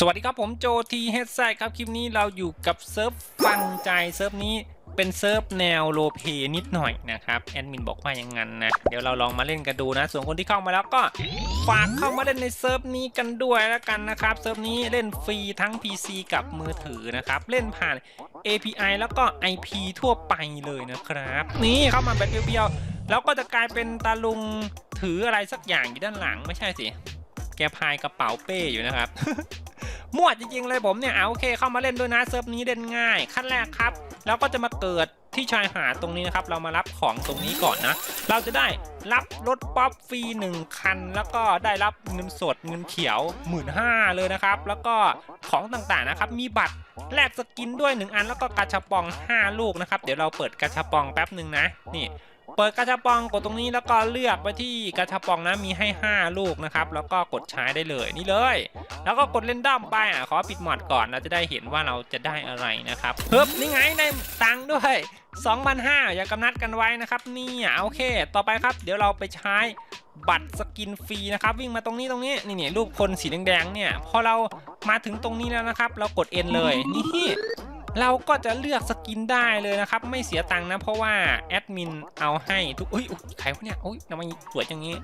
สวัสดีครับผมโจทีเฮดไซครับ คลิปนี้เราอยู่กับเซิร์ฟฟังใจเซิร์ฟนี้เป็นเซิร์ฟแนวโลเพนิดหน่อยนะครับ แอดมินบอกว่าอย่างนั้นนะ เดี๋ยวเราลองมาเล่นกันดูนะ ส่วนคนที่เข้ามาแล้วก็ฝากเข้ามาเล่นในเซิร์ฟนี้กันด้วยแล้วกันนะครับ เซิร์ฟนี้เล่นฟรีทั้ง PC กับมือถือนะครับ เล่นผ่าน API แล้วก็ IP ทั่วไปเลยนะครับ นี่เข้ามาแบบเพียวๆแล้วก็จะกลายเป็นตาลุงถืออะไรสักอย่างอยู่ด้านหลังไม่ใช่สิ แกพายกระเป๋าเป้อยู่นะครับ มั่วจริงๆเลยผมเนี่ยเอาโอเคเข้ามาเล่นด้วยนะเซิร์ฟนี้เล่นง่าย ขั้นแรกครับแล้วก็จะมาเกิดที่ชายหาดตรงนี้นะครับ เรามารับของตรงนี้ก่อนนะ เราจะได้รับรถป๊อปฟรีหนึ่งคัน แล้วก็ได้รับเงินสดเงินเขียวหมื่นห้าเลยนะครับ แล้วก็ของต่างๆนะครับ มีบัตรแลกสกินด้วย 1 อัน แล้วก็กาชาปอง 5 ลูกนะครับ เดี๋ยวเราเปิดกาชาปองแป๊บหนึ่งนะ นี่ เปิดกาชาปองกดตรงนี้แล้วก็เลือกไปที่กาชาปองนะมีให้ 5 ลูกนะครับแล้วก็กดใช้ได้เลยนี่เลย แล้วก็กดเล่นด้อมไปอะขอปิดหมอดก่อนเราจะได้เห็นว่าเราจะได้อะไรนะครับเพิ่มนี่ไงได้ตังด้วย2,500อย่ากำนัดกันไว้นะครับนี่อะโอเค ต่อไปครับ เดี๋ยวเราไปใช้บัตรสกินฟรีนะครับวิ่งมาตรงนี้ตรงนี้นี่เนี่ยรูปคนสีแดงๆเนี่ยพอเรามาถึงตรงนี้แล้วนะครับ เรากด N เลยนี่ เราก็จะเลือกสกินได้เลยนะครับ ไม่เสียตังค์นะ เพราะว่าแอดมินเอาให้ทุกอุ้ยใครวะเนี่ยอุ้ยทำไมสวยอย่างนี้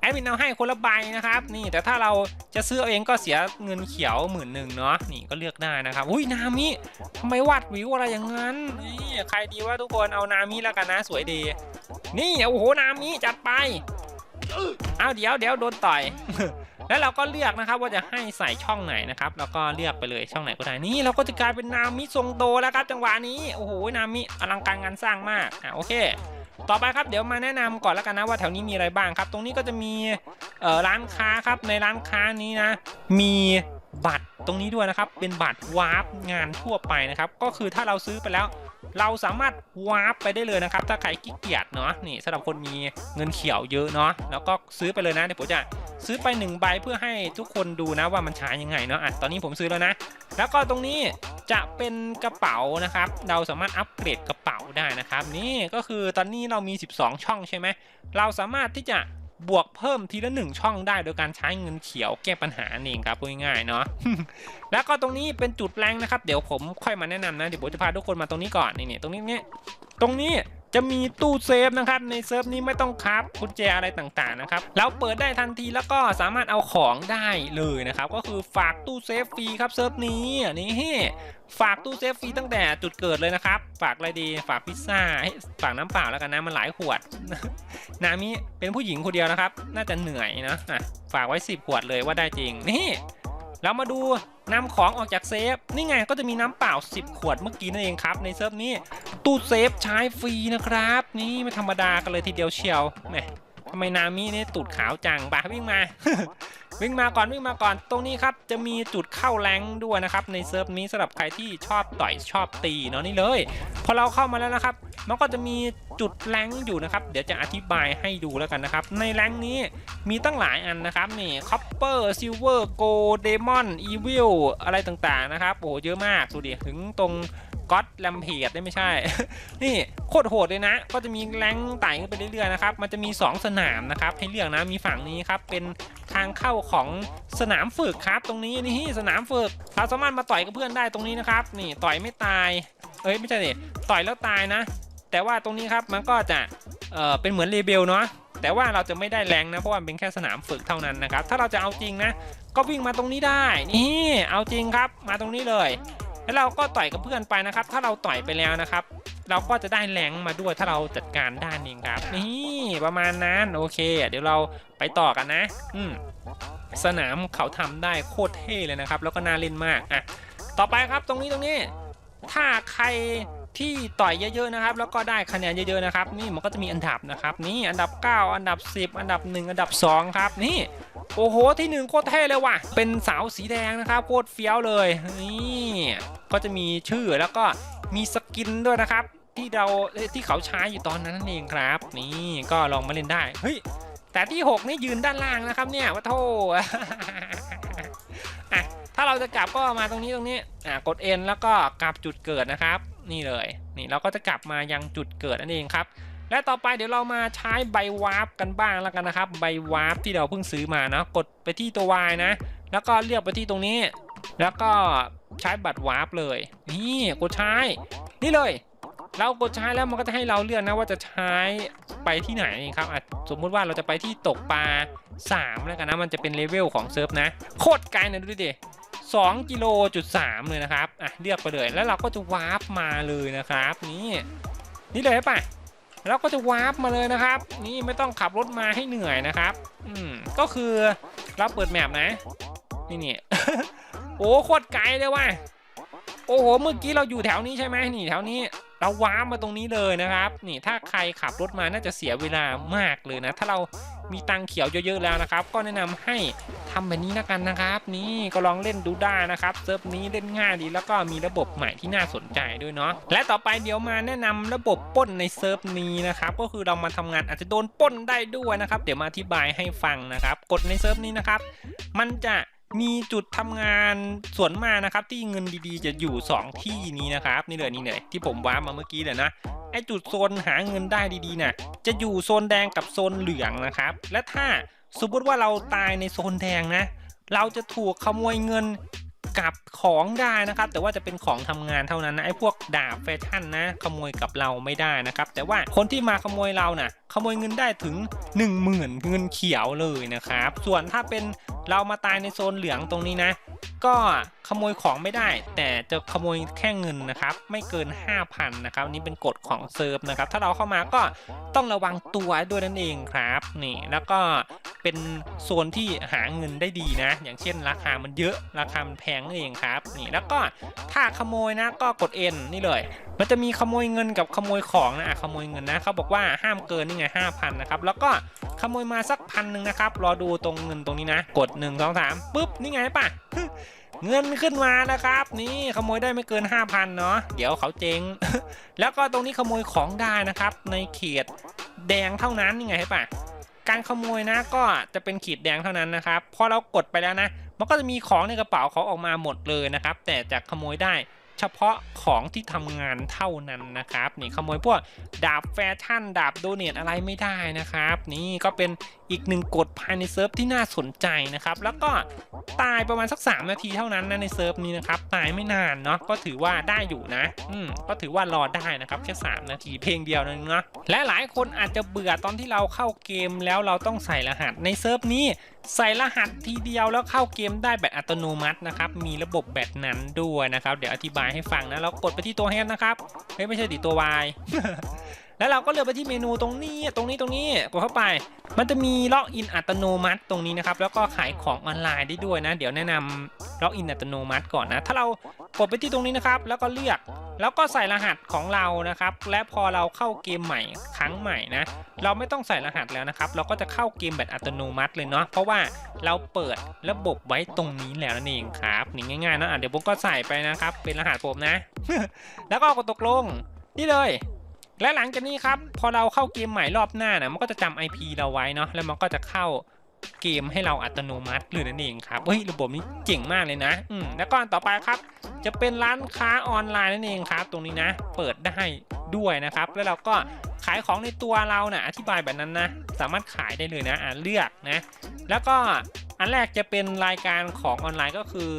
แอดมินเอาให้คนละใบนะครับ นี่แต่ถ้าเราจะซื้อเอาเองก็เสียเงินเขียวหมื่นหนึ่งเนาะนี่ก็เลือกได้นะครับอุ้ยนามิทำไมวาดวิวอะไรอย่างนั้นนี่ใครดีว่าทุกคนเอานามิแล้วกันนะสวยดี นี่โอ้โหนามิจัดไปเอาเดี๋ยวเดี๋ยวโดนต่อย แล้วเราก็เลือกนะครับว่าจะให้ใส่ช่องไหนนะครับแล้วก็เลือกไปเลยช่องไหนก็ได้นี่เราก็จะกลายเป็นนามิทรงโตแล้วครับจังหวะนี้โอ้โหนามิอลังการงานสร้างมากอะโอเคต่อไปครับเดี๋ยวมาแนะนำก่อนแล้วกันนะว่าแถวนี้มีอะไรบ้างครับ ตรงนี้ก็จะมีเอ่อร้านค้าครับในร้านค้านี้นะ มีบัตรตรงนี้ด้วยนะครับ เป็นบัตรวาร์ปงานทั่วไปนะครับ ก็คือถ้าเราซื้อไปแล้ว เราสามารถวาร์ปไปได้เลยนะครับ ถ้าใครขี้เกียจเนาะนี่สำหรับคนมีเงินเขียวเยอะเนาะแล้วก็ซื้อไปเลยนะเดี๋ยวผมจะ ซื้อไป1ใบเพื่อให้ทุกคนดูนะว่ามันใช้ยังไงเนาะอะตอนนี้ผมซื้อแล้วนะ แล้วก็ตรงนี้จะเป็นกระเป๋านะครับ เราสามารถอัปเกรดกระเป๋าได้นะครับ นี่ก็คือตอนนี้เรามี 12 ช่องใช่ไหมเราสามารถที่จะบวกเพิ่มทีละหนึ่งช่องได้โดยการใช้เงินเขียวแก้ปัญหาเองครับง่ายๆเนาะแล้วก็ตรงนี้เป็นจุดแรงนะครับ เดี๋ยวผมค่อยมาแนะนำนะเดี๋ยวผมจะพาทุกคนมาตรงนี้ก่อนนี่นี่ตรงนี้เนี่ยตรงนี้ จะมีตู้เซฟนะครับในเซิร์ฟนี้ไม่ต้องครับกุญแจอะไรต่างๆนะครับเราเปิดได้ทันทีแล้วก็สามารถเอาของได้เลยนะครับก็คือฝากตู้เซฟฟรีครับเซิร์ฟนี้นี่ฝากตู้เซฟฟรีตั้งแต่จุดเกิดเลยนะครับ ฝากอะไรดี ฝากพิซซ่า ฝากน้ำเปล่าแล้วกันนะ มันหลายขวด นามิเป็นผู้หญิงคนเดียวนะครับ น่าจะเหนื่อยนะอะฝากไว้ 10 ขวดเลยว่าได้จริง นี่ เรามาดูนำของออกจากเซฟ นี่ไงก็จะมีน้ำเปล่า 10 ขวดเมื่อกี้นั่นเองครับ ในเซิร์ฟนี้ตู้เซฟใช้ฟรีนะครับ นี่ไม่ธรรมดากันเลยทีเดียวเชียวแหม ทำไมนามินี่ยตูดขาวจังปะวิ่งมา วิ่งมาก่อนวิ่งมาก่อนตรงนี้ครับจะมีจุดเข้าแรงด้วยนะครับในเซิร์ฟนี้สำหรับใครที่ชอบต่อยชอบตีเนาะนี่เลย พอเราเข้ามาแล้วนะครับ มันก็จะมีจุดแรงอยู่นะครับ เดี๋ยวจะอธิบายให้ดูแล้วกันนะครับ ในแรงนี้มีตั้งหลายอันนะครับนี่คอปเปอร์ซิลเวอร์โกลเดมอนอีวิลอะไรต่างๆนะครับโอ้โหเยอะมากดูดิถึงตรง ก็ตแลมเพดได้ไม่ใช่ นี่โคตรโหดเลยนะ ก็จะมีแรงไต่ขึ้นไปเรื่อยๆนะครับ มันจะมี 2 สนามนะครับ ให้เลือกนะ มีฝั่งนี้ครับ เป็นทางเข้าของสนามฝึกครับ ตรงนี้นี่สนามฝึก เราสามารถมาต่อยกับเพื่อนได้ตรงนี้นะครับ นี่ต่อยไม่ตาย เอ้ยไม่ใช่ดิต่อยแล้วตายนะ แต่ว่าตรงนี้ครับมันก็จะ เอ่อ เป็นเหมือนเลเบลเนาะแต่ว่าเราจะไม่ได้แรงนะเพราะว่ามันเป็นแค่สนามฝึกเท่านั้นนะครับ ถ้าเราจะเอาจริงนะ ก็วิ่งมาตรงนี้ได้ นี่ เอาจริงครับ มาตรงนี้เลย แล้วเราก็ต่อยกับเพื่อนไปนะครับ ถ้าเราต่อยไปแล้วนะครับ เราก็จะได้แรงมาด้วยถ้าเราจัดการด้านนี้ครับ นี่ประมาณนั้นโอเค เดี๋ยวเราไปต่อกันนะ อืมสนามเขาทำได้โคตรเท่เลยนะครับ แล้วก็น่าเล่นมากอะต่อไปครับตรงนี้ตรงนี้ ถ้าใคร ที่ต่อยเยอะๆนะครับ แล้วก็ได้คะแนนเยอะๆนะครับ นี่มันก็จะมีอันดับนะครับนี่อันดับ 9 อันดับ 10 อันดับ 1 อันดับ 2 ครับ นี่โอ้โหที่หนึ่งโคตรเท่เลยว่ะ เป็นสาวสีแดงนะครับโคตรเฟี้ยวเลยนี่ก็จะมีชื่อแล้วก็มีสกินด้วยนะครับ ที่เราที่เขาใช้อยู่ตอนนั้นนั่นเองครับ นี่ก็ลองมาเล่นได้เฮ้ยแต่ที่ 6 นี่ยืนด้านล่างนะครับเนี่ยว่าโทอะถ้าเราจะกลับก็มาตรงนี้ตรงนี้อะกด N แล้วก็กลับจุดเกิดนะครับ นี่เลยนี่เราก็จะกลับมายังจุดเกิดนั่นเองครับ และต่อไปเดี๋ยวเรามาใช้ใบวาร์ปกันบ้างแล้วกันนะครับใบวาร์ปที่เราเพิ่งซื้อมานะกดไปที่ตัว Y นะ แล้วก็เลือกไปที่ตรงนี้ แล้วก็ใช้บัตรวาร์ปเลย นี่กดใช้ นี่เลย เรากดใช้แล้วมันก็จะให้เราเลือกนะว่าจะใช้ไปที่ไหนครับสมมุติว่าเราจะไปที่ตกปลา3แล้วกันนะมันจะเป็นเลเวลของเซิร์ฟนะโคตรไกลนะดูดิ 2กิโลจุด3เลยนะครับอะเลือกไปเลยแล้วเราก็จะวาร์ปมาเลยนะครับนี่นี่เลยป่ะแล้วก็จะวาร์ปมาเลยนะครับ นี่ไม่ต้องขับรถมาให้เหนื่อยนะครับอืมก็คือเราเปิดแมปนะนี่นี่โอ้โคตรไกลเลยว่ะโอ้โหเมื่อกี้เราอยู่แถวนี้ใช่ไหมนี่แถวนี้ เราว้ามาตรงนี้เลยนะครับ นี่ถ้าใครขับรถมาน่าจะเสียเวลามากเลยนะ ถ้าเรามีตังเขียวเยอะๆแล้วนะครับ ก็แนะนำให้ทำแบบนี้แล้วกันนะครับ นี่ก็ลองเล่นดูได้นะครับเซิร์ฟนี้เล่นง่ายดีแล้วก็มีระบบใหม่ที่น่าสนใจด้วยเนาะและต่อไปเดี๋ยวมาแนะนำระบบป้นในเซิร์ฟนี้นะครับก็คือเรามาทำงานอาจจะโดนป้นได้ด้วยนะครับ เดี๋ยวมาอธิบายให้ฟังนะครับกฎในเซิร์ฟนี้นะครับ มันจะ มีจุดทำงานส่วนมากนะครับที่เงินดีๆ จะอยู่ 2 ที่นี้นะครับนี่เลยนี่เลยที่ผมว้ามาเมื่อกี้เลยนะไอจุดโซนหาเงินได้ดีๆนะจะอยู่โซนแดงกับโซนเหลืองนะครับ และถ้าสมมติว่าเราตายในโซนแดงนะ เราจะถูกขโมยเงินกับของได้นะครับ แต่ว่าจะเป็นของทำงานเท่านั้นนะไอ้พวกดาบแฟชั่นนะ ขโมยกับเราไม่ได้นะครับ แต่ว่าคนที่มาขโมยเรานะ่ะ ขโมยเงินได้ถึง 10,000 เงินเขียวเลยนะครับ ส่วนถ้าเป็นเรามาตายในโซนเหลืองตรงนี้นะ ก็ขโมยของไม่ได้ แต่จะขโมยแค่เงินนะครับ ไม่เกิน 5,000นะครับนี่เป็นกฎของเซิร์ฟนะครับ ถ้าเราเข้ามาก็ต้องระวังตัวด้วยนั่นเองครับนี่แล้วก็เป็นโซนที่หาเงินได้ดีนะ อย่างเช่นราคามันเยอะราคามันแพงนั่นเองครับนี่แล้วก็ถ้าขโมยนะก็กด N นี่เลย มันจะมีขโมยเงินกับขโมยของนะขโมยเงินนะเขาบอกว่าห้ามเกินนี่ไง5,000นะครับแล้วก็ขโมยมาสักพันหนึ่งนะครับรอดูตรงเงินตรงนี้นะ กด1 2 3ปุ๊บนี่ไงป่ะเงินขึ้นมานะครับ นี่ขโมยได้ไม่เกิน 5,000เนาะเดี๋ยวเขาเจ๊งแล้วก็ตรงนี้ขโมยของได้นะครับ ในเขตแดงเท่านั้นนี่ไงใช่ปะการขโมยนะก็จะเป็นขีดแดงเท่านั้นนะครับพอเรากดไปแล้วนะ มันก็จะมีของในกระเป๋าเขาออกมาหมดเลยนะครับ แต่จะขโมยได้ เฉพาะของที่ทำงานเท่านั้นนะครับนี่ขโมยพวกดาบแฟชั่นดาบโดเนทอะไรไม่ได้นะครับ นี่ก็เป็นอีกหนึ่งกฎภายในเซิร์ฟที่น่าสนใจนะครับ แล้วก็ ตายประมาณสัก 3 นาทีเท่านั้นนะในเซิร์ฟนี้นะครับ ตายไม่นานเนาะก็ถือว่าได้อยู่นะ อืมก็ถือว่ารอได้นะครับแค่3นาทีเพลงเดียวนึงเนาะและหลายคนอาจจะเบื่อตอนที่เราเข้าเกมแล้วเราต้องใส่รหัสในเซิร์ฟนี้ใส่รหัสทีเดียวแล้วเข้าเกมได้แบบอัตโนมัตินะครับ มีระบบแบบนั้นด้วยนะครับ เดี๋ยวอธิบายให้ฟังนะ เรากดไปที่ตัว H นะครับ เฮ้ย ไม่ใช่ดิตัว Y แล้วเราก็เลือกไปที่เมนูตรงนี้ตรงนี้ตรงนี้กดเข้าไป มันจะมีล็อกอินอัตโนมัติตรงนี้นะครับแล้วก็ขายของออนไลน์ได้ด้วยนะ เดี๋ยวแนะนำล็อกอินอัตโนมัติก่อนนะ ถ้าเรากดไปที่ตรงนี้นะครับ แล้วก็เลือกแล้วก็ใส่รหัสของเรานะครับ และพอเราเข้าเกมใหม่ครั้งใหม่นะ เราไม่ต้องใส่รหัสแล้วนะครับ เราก็จะเข้าเกมแบบอัตโนมัติเลยเนาะเพราะว่าเราเปิดระบบไว้ตรงนี้แล้วนั่นเองครับนี่ง่ายๆนะอะเดี๋ยวผมก็ใส่ไปนะครับ เป็นรหัสผมนะ แล้วก็กดตกลงนี่เลย และหลังจากนี้ครับ พอเราเข้าเกมใหม่รอบหน้านะมันก็จะจำ IP เราไว้เนาะแล้วมันก็จะเข้าเกมให้เราอัตโนมัติเลยนั่นเองครับเฮ้ยระบบนี้เจ๋งมากเลยนะอืมแล้วก็อันต่อไปครับ จะเป็นร้านค้าออนไลน์นั่นเองครับ ตรงนี้นะ เปิดได้ด้วยนะครับ แล้วเราก็ขายของในตัวเรานะ่ะอธิบายแบบนั้นนะ สามารถขายได้เลยนะอ่าเลือกนะ แล้วก็อันแรกจะเป็นรายการของออนไลน์ก็คือ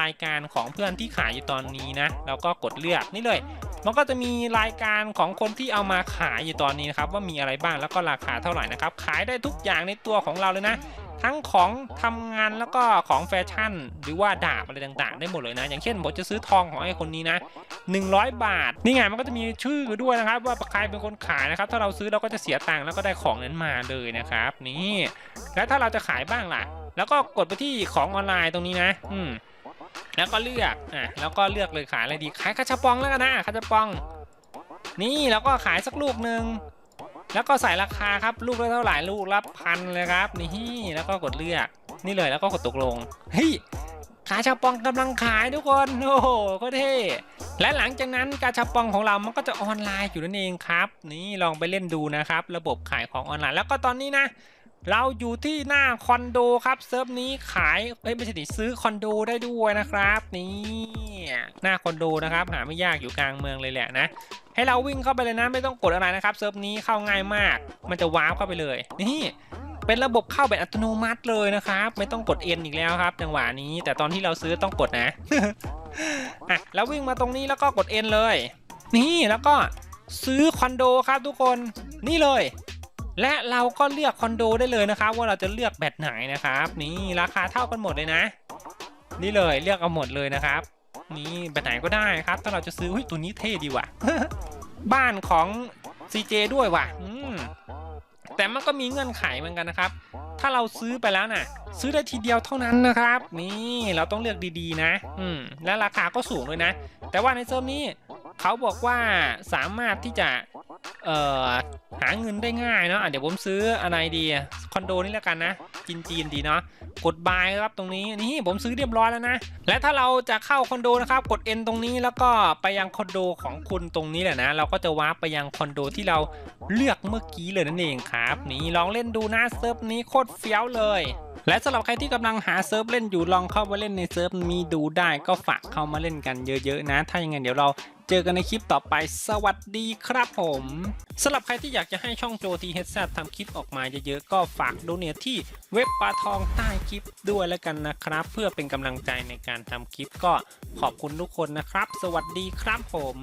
รายการของเพื่อนที่ขายอยู่ตอนนี้นะแล้วก็กดเลือกนี่เลย มันก็จะมีรายการของคนที่เอามาขายอยู่ตอนนี้นะครับว่ามีอะไรบ้างแล้วก็ราคาเท่าไหร่นะครับขายได้ทุกอย่างในตัวของเราเลยนะ ทั้งของทำงานแล้วก็ของแฟชั่น หรือว่าดาบอะไรต่างๆ ได้หมดเลยนะ อย่างเช่นผมจะซื้อทองของไอ้คนนี้นะ100 บาท นี่ไงมันก็จะมีชื่อด้วยนะครับ ว่าใครเป็นคนขายนะครับ ถ้าเราซื้อเราก็จะเสียตังค์แล้วก็ได้ของนั้นมาเลยนะครับ นี่แล้วถ้าเราจะขายบ้างล่ะ แล้วก็กดไปที่ของออนไลน์ตรงนี้นะ อืม แล้วก็เลือกอะแล้วก็เลือกเลยขายอะไรดีขายคาชาปองแล้วกันนะคาชาปอง นี่แล้วก็ขายสักลูกหนึ่งแล้วก็ใส่ราคาครับลูกละเท่าไหร่ลูกละพันเลยครับ นี่แล้วก็กดเลือกนี่เลยแล้วก็กดตกลงเฮ้ยกาชาปองกำลังขายทุกคนโอ้โหก็เท่และหลังจากนั้นกาชาปองของเรามันก็จะออนไลน์อยู่นั่นเองครับ นี่ลองไปเล่นดูนะครับ ระบบขายของออนไลน์แล้วก็ตอนนี้นะ เราอยู่ที่หน้าคอนโดครับเซิร์ฟนี้ขายเอ้ยไม่ใช่ดิซื้อคอนโดได้ด้วยนะครับนี่หน้าคอนโดนะครับหาไม่ยากอยู่กลางเมืองเลยแหละนะให้เราวิ่งเข้าไปเลยนะไม่ต้องกดอะไรนะครับเซิร์ฟนี้เข้าง่ายมาก มันจะวาร์ปเข้าไปเลย นี่เป็นระบบเข้าแบบอัตโนมัติเลยนะครับ ไม่ต้องกด N อีกแล้วครับจังหวะนี้ แต่ตอนที่เราซื้อต้องกดนะอะแล้ววิ่งมาตรงนี้แล้วก็กด N เลย นี่แล้วก็ซื้อคอนโดครับทุกคนนี่เลย และเราก็เลือกคอนโดได้เลยนะครับ ว่าเราจะเลือกแบบไหนนะครับ นี่ราคาเท่ากันหมดเลยนะ นี่เลยเลือกเอาหมดเลยนะครับ นี่แบบไหนก็ได้ครับ ถ้าเราจะซื้อเฮ้ยตัวนี้เท่ดีว่ะ บ้านของ CJ ด้วยว่ะแต่มันก็มีเงื่อนไขเหมือนกันนะครับ ถ้าเราซื้อไปแล้วน่ะ ซื้อได้ทีเดียวเท่านั้นนะครับ นี่เราต้องเลือกดีๆ นะ อืมและราคาก็สูงด้วยนะ แต่ว่าในเซิร์ฟนี้ เขาบอกว่าสามารถที่จะเอ่อหาเงินได้ง่ายเนาะะเดี๋ยวผมซื้ออะไรดีคอนโดนี่แล้วกันนะจีนจีนดีเนาะกดบายครับตรงนี้นี่ผมซื้อเรียบร้อยแล้วนะ และถ้าเราจะเข้าคอนโดนะครับกด N ตรงนี้แล้วก็ไปยังคอนโดของคุณตรงนี้แหละนะเราก็จะวาร์ปไปยังคอนโดที่เราเลือกเมื่อกี้เลยนั่นเองครับ นี่ลองเล่นดูนะเซิร์ฟนี้โคตรเฟี้ยวเลยและสำหรับใครที่กำลังหาเซิร์ฟเล่นอยู่ลองเข้ามาเล่นในเซิร์ฟมีดูได้ก็ฝากเข้ามาเล่นกันเยอะๆนะ ถ้าอย่างนั้นเดี๋ยวเรา เจอกันในคลิปต่อไป สวัสดีครับผมสำหรับใครที่อยากจะให้ช่องโจทีเฮดแซทำคลิปออกมาเยอะๆ ก็ฝากดูเนทที่เว็บปลาทองใต้คลิปด้วยแล้วกันนะครับ เพื่อเป็นกำลังใจในการทำคลิปก็ขอบคุณทุกคนนะครับ สวัสดีครับผม